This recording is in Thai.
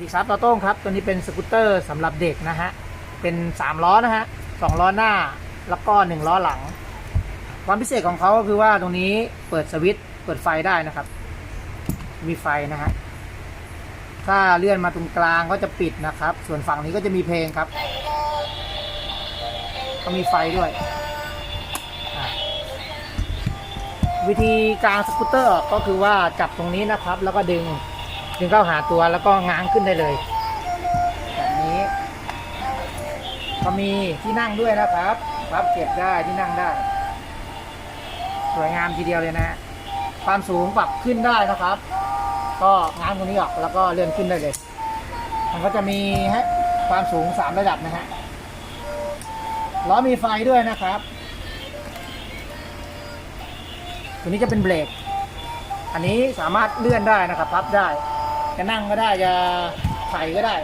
ดีครับต่อต้งครับ ตัวนี้เป็นสกูตเตอร์สำหรับเด็กนะฮะ เป็น 3 ล้อนะฮะสองล้อหน้าแล้วก็ 1 ล้อหลัง ความพิเศษของเขาก็คือว่าตรงนี้เปิดสวิตช์เปิดไฟได้นะครับ มีไฟนะฮะ ถ้าเลื่อนมาตรงกลางก็จะปิดนะครับ ส่วนฝั่งนี้ก็จะมีเพลงครับ ก็มีไฟด้วย วิธีกางสกูตเตอร์ก็คือว่าจับตรงนี้นะครับ แล้วก็ดึง ดึงเข้าหาตัวแล้วก็ง้างขึ้นได้เลยแบบนี้ ก็มีที่นั่งด้วยนะครับพับเก็บได้ที่นั่งได้ สวยงามทีเดียวเลยนะฮะความสูงปรับขึ้นได้นะครับ ก็ง้างตรงนี้ออกแล้วก็เลื่อนขึ้นได้เลย มันก็จะมีให้ความสูงสามระดับนะฮะล้อมีไฟด้วยนะครับ ตัวนี้จะเป็นเบรก อันนี้สามารถเลื่อนได้นะครับ พับได้ จะนั่งก็ได้จะไถก็ได้